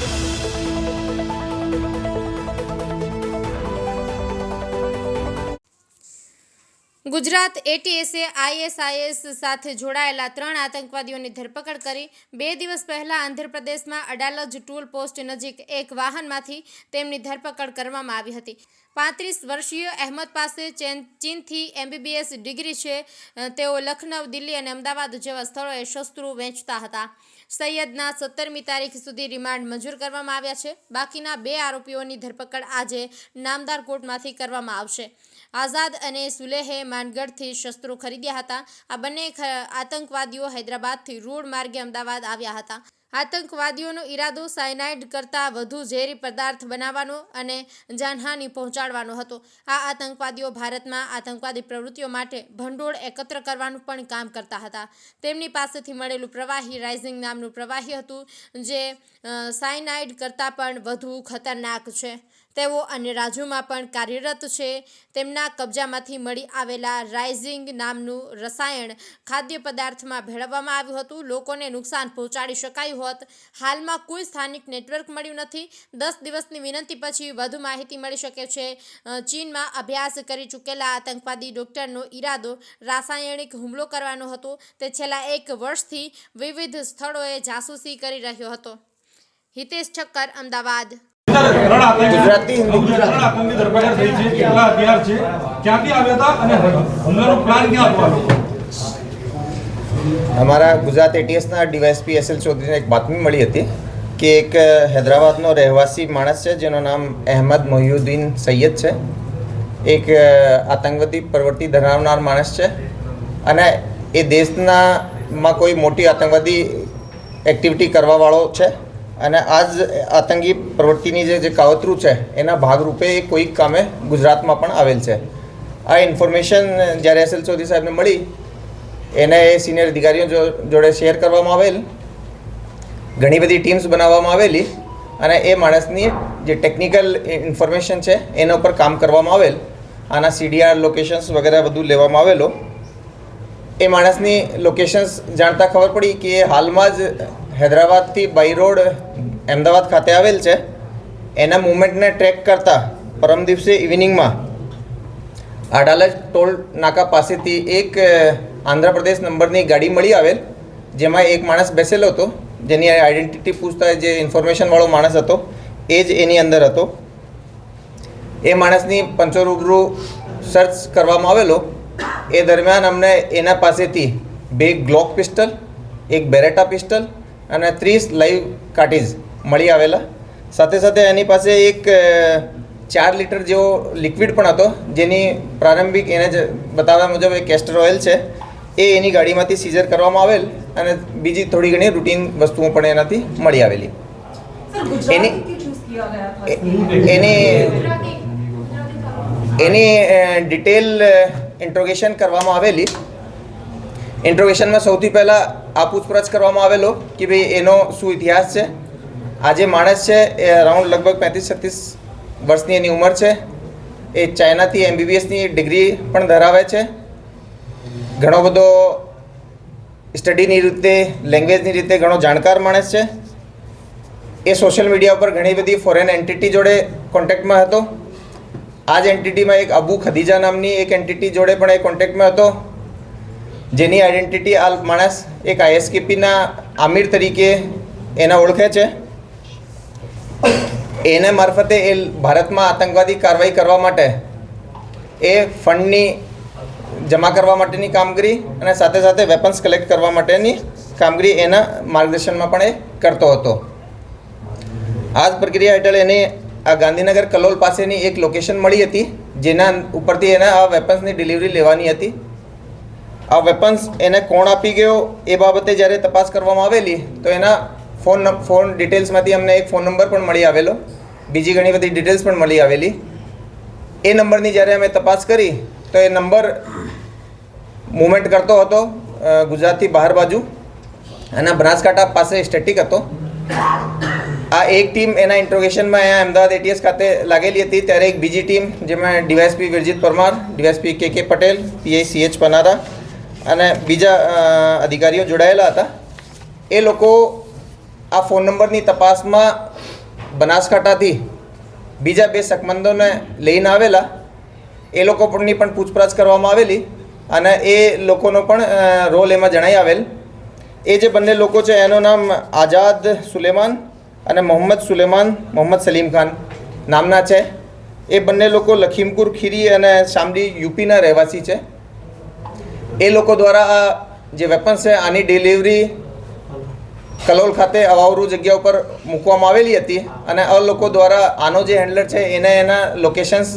Bye. Gujarat એટીએસે ISIS સાથે જોડાયેલા ત્રણ આતંકવાદીઓની ધરપકડ કરી બે દિવસ પહેલા આંધ્રપ્રદેશમાં અડાલજ ટૂલ પોસ્ટ નજીક એક વાહનમાંથી તેમની ધરપકડ કરવામાં આવી હતી. પાંત્રીસ વર્ષીય અહેમદ પાસે ચેન, ચીનથી એમબીબીએસ ડિગ્રી છે. તેઓ લખનઉ, દિલ્હી અને અમદાવાદ જેવા સ્થળોએ શસ્ત્રો વેચતા હતા. સૈયદના સત્તરમી તારીખ સુધી રિમાન્ડ મંજૂર કરવામાં આવ્યા છે. બાકીના બે આરોપીઓની ધરપકડ આજે નામદાર કોર્ટમાંથી કરવામાં આવશે. આઝાદ અને સુલેહે માનગઢથી શસ્ત્રો ખરીદ્યા હતા. આ બંને આતંકવાદીઓ હૈદરાબાદથી રોડ માર્ગે અમદાવાદ આવ્યા હતા. આતંકવાદીઓનો ઈરાદો સાયનાઇડ કરતાં વધુ ઝેરી પદાર્થ બનાવવાનો અને જાનહાનિ પહોંચાડવાનો હતો. આ આતંકવાદીઓ ભારતમાં આતંકવાદી પ્રવૃત્તિઓ માટે ભંડોળ એકત્ર કરવાનું પણ કામ કરતા હતા. તેમની પાસેથી મળેલું પ્રવાહી રાઇઝિંગ નામનું પ્રવાહી હતું, જે સાયનાઇડ કરતાં પણ વધુ ખતરનાક છે. તેઓ અન્ય રાજ્યોમાં પણ કાર્યરત છે. તેમના કબજામાંથી મળી આવેલા રાઇઝિંગ નામનું રસાયણ ખાદ્ય પદાર્થમાં ભેળવવામાં આવ્યું હતું. લોકોને નુકસાન પહોંચાડી શકાયું હોત. હાલમાં કોઈ સ્થાનિક નેટવર્ક મળ્યું નથી. દસ દિવસની વિનંતી પછી વધુ માહિતી મળી શકે છે. ચીનમાં અભ્યાસ કરી ચૂકેલા આતંકવાદી ડોક્ટરનો ઈરાદો રાસાયણિક હુમલો કરવાનો હતો. તે છેલ્લા એક વર્ષથી વિવિધ સ્થળોએ જાસૂસી કરી રહ્યો હતો. હિતેશ ઠક્કર અમદાવાદ. ગુજરાતી, હિન્દી, ગુજરાતી. ત્રણ આતંકી ધરપકડ થઈ છે. કેટલા હથિયાર છે? ક્યાંથી આવ્યા હતા અને હુમલાનો પ્લાન ક્યાં હતો? અમારા ગુજરાત એટીએસના ડીવાયસપી એસ એલ ચૌધરીને એક બાતમી મળી હતી કે એક હૈદરાબાદનો રહેવાસી માણસ છે, જેનું નામ અહેમદ મોહિયુદ્દીન સૈયદ છે. એક આતંકવાદી પ્રવૃત્તિ ધરાવનાર માણસ છે. અને એ દેશના માં કોઈ મોટી આતંકવાદી એક્ટિવિટી કરવાવાળો છે. અને આ જ આતંકી પ્રવૃત્તિની જે જે કાવતરું છે, એના ભાગરૂપે એ કોઈક કામે ગુજરાતમાં પણ આવેલ છે. આ ઇન્ફોર્મેશન જ્યારે એસ એલ ચૌધરી સાહેબને મળી એને એ સિનિયર અધિકારીઓ જોડે શેર કરવામાં આવેલ, ઘણી બધી ટીમ્સ બનાવવામાં આવેલી અને એ માણસની જે ટેકનિકલ ઇન્ફોર્મેશન છે, એના ઉપર કામ કરવામાં આવેલ. આના સીડીઆર લોકેશન્સ વગેરે બધું લેવામાં આવેલો. એ માણસની લોકેશન્સ જાણતા ખબર પડી કે એ હાલમાં જ હૈદરાબાદથી બાય રોડ અમદાવાદ ખાતે આવેલ છે. એના મુવમેન્ટને ટ્રેક કરતા પરમ દિવસે ઇવનિંગમાં અડાલજ ટોલ નાકા પાસેથી એક આંધ્રપ્રદેશ નંબરની ગાડી મળી આવેલ, જેમાં એક માણસ બેસેલો હતો. જેની આઈડેન્ટિટી પૂછતા જે ઇન્ફોર્મેશનવાળો માણસ હતો, એ જ એની અંદર હતો. એ માણસની પંચો રૂબરૂ સર્ચ કરવામાં આવેલો. એ દરમિયાન અમને એના પાસેથી બે ગ્લોક પિસ્ટલ એક બેરેટા પિસ્ટલ અને ત્રીસ લાઈવ કાર્ટીજ મળી આવેલા. સાથે સાથે એની પાસે એક ચાર લીટર જેવો લિક્વિડ પણ હતો જેની પ્રારંભિક એને જ બતાવ્યા મુજબ એ કેસ્ટર ઓઇલ છે. એ એની ગાડીમાંથી સીઝર કરવામાં આવેલ અને બીજી થોડી ઘણી રૂટીન વસ્તુઓ પણ એનાથી મળી આવેલી. એની એની એની ડિટેલ ઇન્ટ્રોગેશન કરવામાં આવેલી. ઇન્ટ્રોગેશનમાં સૌથી પહેલાં આ પૂછપરછ કરવામાં આવેલો કે ભાઈ એનો શું ઇતિહાસ છે? આજે માણસ છે એ અરાઉન્ડ લગભગ પેંત્રીસ છત્રીસ વર્ષની એની ઉંમર છે. એ ચાઇનાથી એમબીબીએસની ડિગ્રી પણ ધરાવે છે. ઘણો બધો સ્ટડીની રીતે, લેંગ્વેજની રીતે ઘણો જાણકાર માણસ છે. એ સોશિયલ મીડિયા ઉપર ઘણી બધી ફોરેન એન્ટિટી જોડે કોન્ટેક્ટમાં હતો. આ જ એન્ટિટીમાં એક અબુ ખદીજા નામની એક એન્ટિટી જોડે પણ એ કોન્ટેક્ટમાં હતો. જેની આઈડેન્ટિટી આ માણસ એક આઈએસકેપીના આમિર તરીકે એના ઓળખે છે. એને મારફતે એ ભારતમાં આતંકવાદી કાર્યવાહી કરવા માટે એ ફંડની જમા કરવા માટેની કામગીરી અને સાથે સાથે વેપન્સ કલેક્ટ કરવા માટેની કામગીરી એના માર્ગદર્શનમાં પણ એ કરતો હતો. આ જ પ્રક્રિયા હેઠળ એને આ ગાંધીનગર કલોલ પાસેની એક લોકેશન મળી હતી, જેના ઉપરથી એને આ વેપન્સની ડિલિવરી લેવાની હતી. આ વેપન્સ એને કોણ આપી ગયો એ બાબતે જ્યારે તપાસ કરવામાં આવેલી, તો એના ફોન ફોન ડિટેલ્સમાંથી અમને એક ફોન નંબર પણ મળી આવેલો. બીજી ઘણી બધી ડિટેલ્સ પણ મળી આવેલી. એ નંબરની જ્યારે અમે તપાસ કરી, તો એ નંબર મૂવમેન્ટ કરતો હતો ગુજરાતથી બહાર બાજુ. અને બનાસકાંઠા પાસે સ્ટેટિક હતો. આ એક ટીમ એના ઇન્ટ્રોગેશનમાં અહીંયા અમદાવાદ એટીએસ ખાતે લાગેલી હતી. ત્યારે એક બીજી ટીમ જેમાં ડીવાયસપી વિરજીત પરમાર, ડીવાયસપી કે કે પટેલ પીઆઈ સી પનારા અને બીજા અધિકારીઓ જોડાયેલા હતા. એ લોકો આ ફોન નંબરની તપાસમાં બનાસકાંઠાથી બીજા બે શકમંદોને લઈને આવેલા. એ લોકો પણની પણ પૂછપરછ કરવામાં આવેલી અને એ લોકોનો પણ રોલ એમાં જણાઈ આવેલ. એ જે બંને લોકો છે, એનું નામ આઝાદ સુલેમાન અને મોહમ્મદ સુલેમાન, મોહમ્મદ સલીમ ખાન નામના છે. એ બંને લોકો લખીમપુર ખીરી અને શામડી યુપીના રહેવાસી છે. એ લોકો દ્વારા જે વેપન્સ છે, આની ડિલિવરી કલોલ ખાતે અવાવરૂ જગ્યા ઉપર મૂકવામાં આવેલી હતી અને આ લોકો દ્વારા આનો જે હેન્ડલર છે એને એના લોકેશન્સ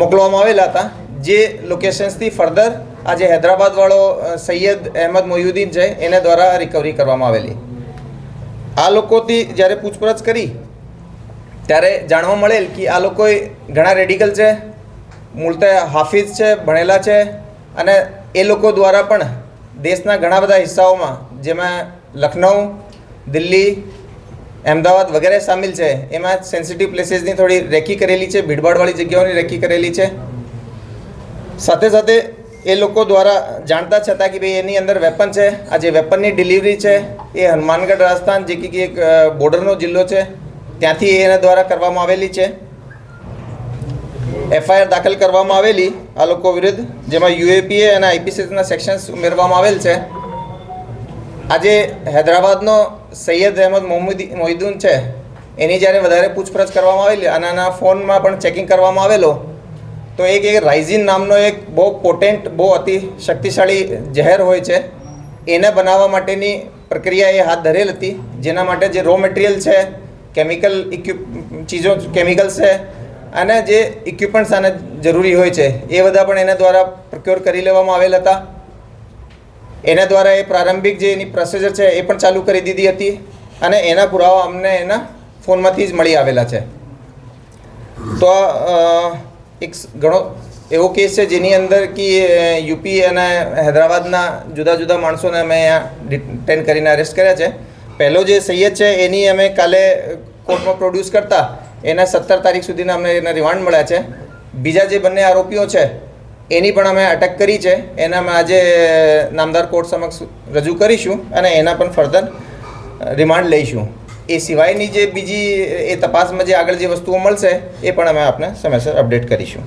મોકલવામાં આવેલા હતા. જે લોકેશન્સથી ફર્ધર આજે હૈદરાબાદવાળો સૈયદ અહેમદ મોયુદ્દીન છે, એને દ્વારા રિકવરી કરવામાં આવેલી. આ લોકોથી જ્યારે પૂછપરછ કરી, ત્યારે જાણવા મળેલ કે આ લોકોએ ઘણા રેડિકલ છે, મૂળતે હાફિઝ છે, ભણેલા છે અને એ લોકો દ્વારા પણ દેશના ઘણા બધા હિસ્સાઓમાં, જેમાં લખનઉ દિલ્હી, અમદાવાદ વગેરે સામેલ છે. એમાં સેન્સિટિવ પ્લેસીસની થોડી રેકી કરેલી છે, ભીડભાડવાળી જગ્યાઓની રેકી કરેલી છે. સાથે સાથે એ લોકો દ્વારા જાણતા છતાં કે ભાઈ એની અંદર વેપન છે. આ જે વેપનની ડિલિવરી છે, એ હનુમાનગઢ રાજસ્થાન જે કે એક બોર્ડરનો જિલ્લો છે, ત્યાંથી એના દ્વારા કરવામાં આવેલી છે. એફઆઈઆર દાખલ કરવામાં આવેલી આ લોકો વિરુદ્ધ, જેમાં યુએપીએ અને આઈપીસીના સેક્શન્સ ઉમેરવામાં આવેલ છે. આજે હૈદરાબાદનો સૈયદ અહેમદ મોહમ્મદ મોહિદ્દીન છે, એની જ્યારે વધારે પૂછપરછ કરવામાં આવેલી અને આના ફોનમાં પણ ચેકિંગ કરવામાં આવેલો, તો એક એક રાઇઝિન નામનો એક બહુ પોટેન્ટ બહુ અતિ શક્તિશાળી ઝેર હોય છે. એને બનાવવા માટેની પ્રક્રિયા એ હાથ ધરેલ હતી, જેના માટે જે રો મટીરિયલ છે કેમિકલ ઇક્વિપ ચીજો કેમિકલ્સ છે, અને જે ઇક્વિપમેન્ટ્સ આને જરૂરી હોય છે, એ બધા પણ એના દ્વારા પ્રક્યોર કરી લેવામાં આવેલ હતા. એના દ્વારા એ પ્રારંભિક જે એની પ્રોસિજર છે એ પણ ચાલુ કરી દીધી હતી અને એના પુરાવા અમને એના ફોનમાંથી જ મળી આવેલા છે. તો એક ઘણો એવો કેસ છે જેની અંદર કે યુપી અને હૈદરાબાદના જુદા જુદા માણસોને અમે અહીંયા ડિટેન કરીને અરેસ્ટ કર્યા છે. પહેલો જે સૈયદ છે એની અમે કાલે કોર્ટમાં પ્રોડ્યુસ કરતા, એના સત્તર તારીખ સુધીના અમને એના રિમાન્ડ મળ્યા છે. બીજા જે બંને આરોપીઓ છે એની પણ અમે અટક કરી છે. એના અમે આજે નામદાર કોર્ટ સમક્ષ રજૂ કરીશું અને એના પણ ફર્ધર રિમાન્ડ લઈશું. એ સિવાયની જે બીજી, એ તપાસમાં જે આગળ જે વસ્તુઓ મળશે, એ પણ અમે આપને સમયસર અપડેટ કરીશું.